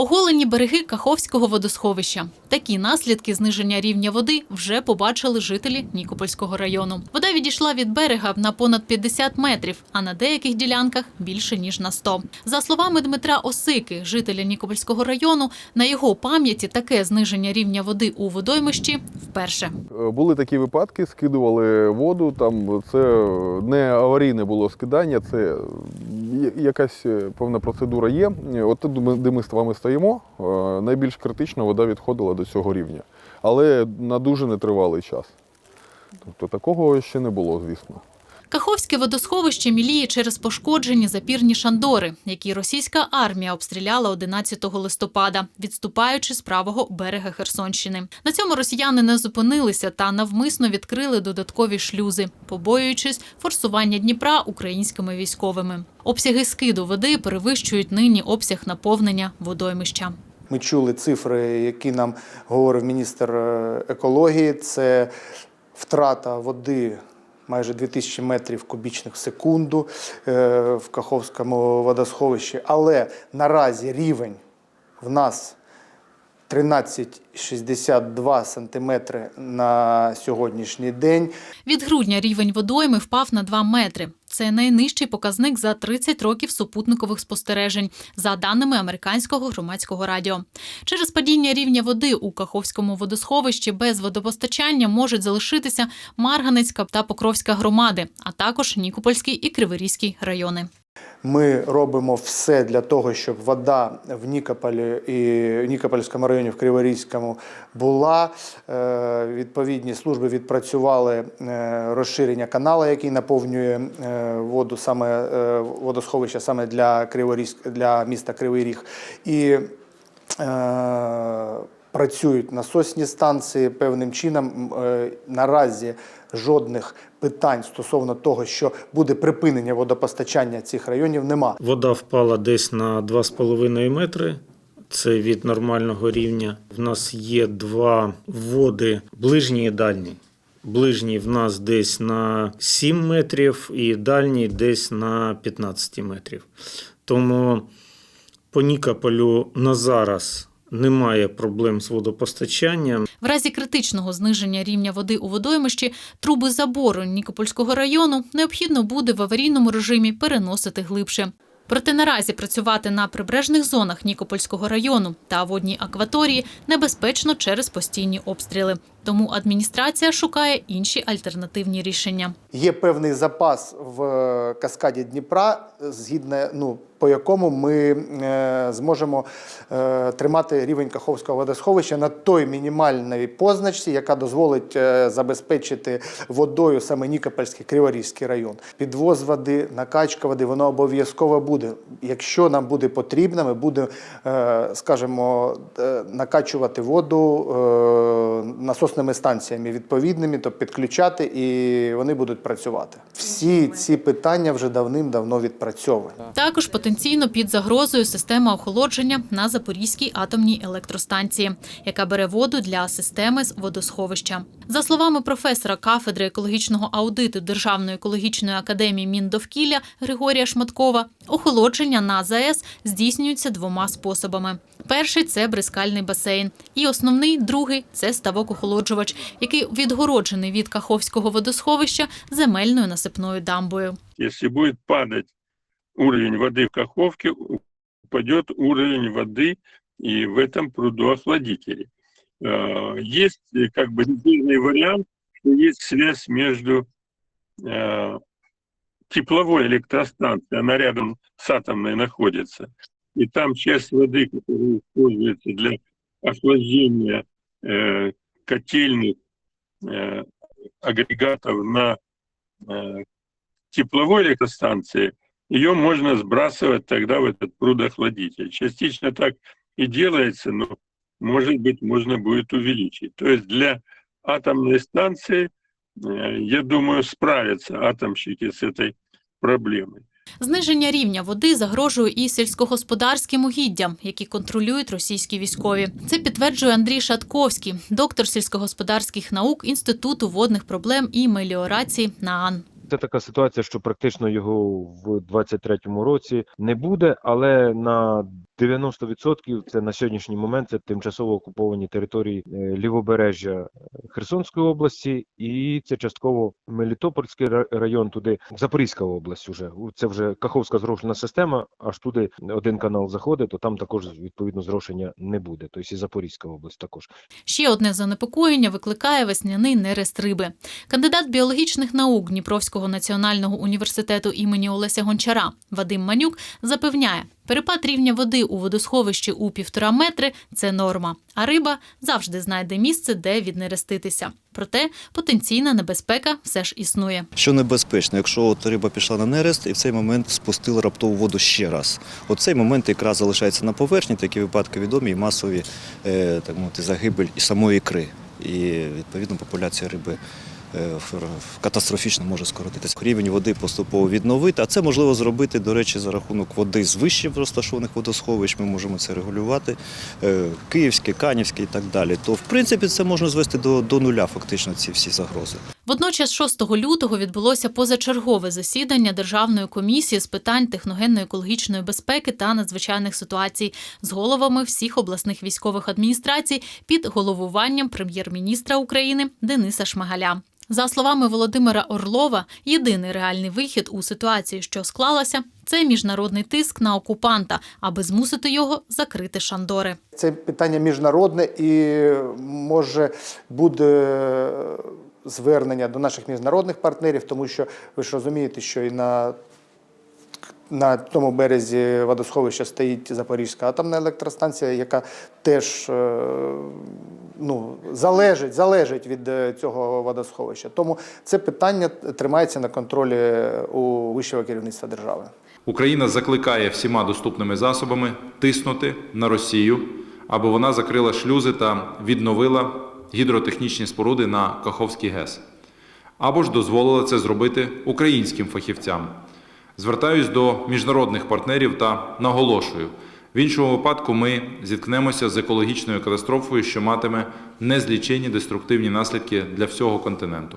Оголені береги Каховського водосховища. Такі наслідки зниження рівня води вже побачили жителі Нікопольського району. Вода відійшла від берега на понад 50 метрів, а на деяких ділянках більше ніж на 100. За словами Дмитра Осики, жителя Нікопольського району, на його пам'яті таке зниження рівня води у водоймищі вперше. Е, Були такі випадки, скидували воду. Там це не аварійне було скидання, це якась е, певна процедура є. От де ми з вами стоїмо, е, найбільш критично вода відходила до цього рівня, але на дуже нетривалий час. Тобто такого ще не було, звісно. Каховське водосховище міліє через пошкоджені запірні шандори, які російська армія обстріляла 11 листопада, відступаючи з правого берега Херсонщини. На цьому росіяни не зупинилися та навмисно відкрили додаткові шлюзи, побоюючись форсування Дніпра українськими військовими. Обсяги скиду води перевищують нині обсяг наповнення водоймища. Ми чули цифри, які нам говорив міністр е, екології. Це втрата води майже 2000 метрів кубічних в секунду е, в Каховському водосховищі. Але наразі рівень в нас 13,62 сантиметри на сьогоднішній день. Від грудня рівень водойми впав на 2 метри. Це найнижчий показник за 30 років супутникових спостережень, за даними американського громадського радіо. Через падіння рівня води у Каховському водосховищі без водопостачання можуть залишитися Марганецька та Покровська громади, а також Нікопольський і Криворізький райони. Ми робимо все для того, щоб вода в Нікополі і Нікопольському районі, в Криворізькому була. Е, Відповідні служби відпрацювали е, розширення канала, який наповнює е, воду саме е, водосховища саме для Криворізьк, для міста Кривий Ріг. І працюють насосні станції певним чином. Е, Наразі жодних питань стосовно того, що буде припинення водопостачання цих районів, нема. Вода впала десь на 2,5 метри. Це від нормального рівня. В нас є два води ближній і дальній. Ближній в нас десь на 7 метрів і дальній десь на 15 метрів. Тому по Нікополю на зараз немає проблем з водопостачанням. В разі критичного зниження рівня води у водоймищі труби забору Нікопольського району необхідно буде в аварійному режимі переносити глибше. Проте наразі працювати на прибережних зонах Нікопольського району та водній акваторії небезпечно через постійні обстріли. Тому адміністрація шукає інші альтернативні рішення. Є певний запас в е, каскаді Дніпра, згідно ну, по якому ми е, зможемо е, тримати рівень Каховського водосховища на той мінімальній позначці, яка дозволить е, забезпечити водою саме Нікопольський Криворізький район. Підвоз води, накачка води, воно обов'язково буде. Якщо нам буде потрібно, ми будемо, скажімо, накачувати воду насосними станціями відповідними, то підключати і вони будуть працювати. Всі ці питання вже давним-давно відпрацьовані. Також потенційно під загрозою система охолодження на Запорізькій атомній електростанції, яка бере воду для системи з водосховища. За словами професора кафедри екологічного аудиту Державної екологічної академії Міндовкілля Григорія Шматкова, охолодження на ЗАЕС здійснюється двома способами. Перший це бризкальний басейн, і основний другий це ставок-охолоджувач, який відгороджений від Каховського водосховища земельною насипною дамбою. Если будет падать уровень воды в Каховке, упадет уровень воды и в этом прудоохладителе. Э, Есть э, как бы резервный вариант, что есть связь между э, тепловой электростанцией, она рядом с атомной находится, и там часть воды, которая используется для охлаждения э, котельных э, агрегатов на тепловой электростанции, ее можно сбрасывать тогда в этот прудоохладитель. Частично так и делается, но, может быть, можно будет увеличить. То есть для атомной станции, э, я думаю, справятся атомщики с этой проблемой. Зниження рівня води загрожує і сільськогосподарським угіддям, які контролюють російські військові. Це підтверджує Андрій Шатковський, доктор сільськогосподарських наук Інституту водних проблем і меліорації НААН. Це така ситуація, що практично його в 23-му році не буде, але на 90% це на сьогоднішній момент це тимчасово окуповані території е, лівобережжя Херсонської області, і це частково Мелітопольський район, туди Запорізька область. Уже це вже Каховська зрошена система. Аж туди один канал заходить, то там також відповідно зрошення не буде. Тобто і Запорізька область також. Ще одне занепокоєння викликає весняний нерест риби. Кандидат біологічних наук Дніпровського національного університету імені Олеся Гончара Вадим Манюк запевняє, перепад рівня води у водосховищі у півтора метри це норма, а риба завжди знайде місце, де віднереститися. Проте потенційна небезпека все ж існує. Що небезпечно, якщо от риба пішла на нерест і в цей момент спустила раптову воду ще раз. От цей момент якраз залишається на поверхні, такі випадки відомі і масові е, так мовити, загибель і самої ікри. І відповідно популяція риби катастрофічно може скоротитися. Рівень води поступово відновити, а це можливо зробити, до речі, за рахунок води з вище розташованих водосховищ. Ми можемо це регулювати. Е, Київське, Канівське і так далі. То в принципі це можна звести до, до нуля, фактично, ці всі загрози. Водночас 6 лютого відбулося позачергове засідання Державної комісії з питань техногенно-екологічної безпеки та надзвичайних ситуацій з головами всіх обласних військових адміністрацій під головуванням прем'єр-міністра України Дениса Шмигаля. За словами Володимира Орлова, єдиний реальний вихід у ситуації, що склалася, це міжнародний тиск на окупанта, аби змусити його закрити шандори. Це питання міжнародне і може буде звернення до наших міжнародних партнерів, тому що ви ж розумієте, що і на на тому березі водосховища стоїть Запорізька атомна електростанція, яка теж е, ну, залежить, залежить від е, цього водосховища. Тому це питання тримається на контролі у вищого керівництва держави. Україна закликає всіма доступними засобами тиснути на Росію, аби вона закрила шлюзи та відновила гідротехнічні споруди на Каховський ГЕС, або ж дозволила це зробити українським фахівцям. Звертаюсь до міжнародних партнерів та наголошую: в іншому випадку ми зіткнемося з екологічною катастрофою, що матиме незлічені деструктивні наслідки для всього континенту.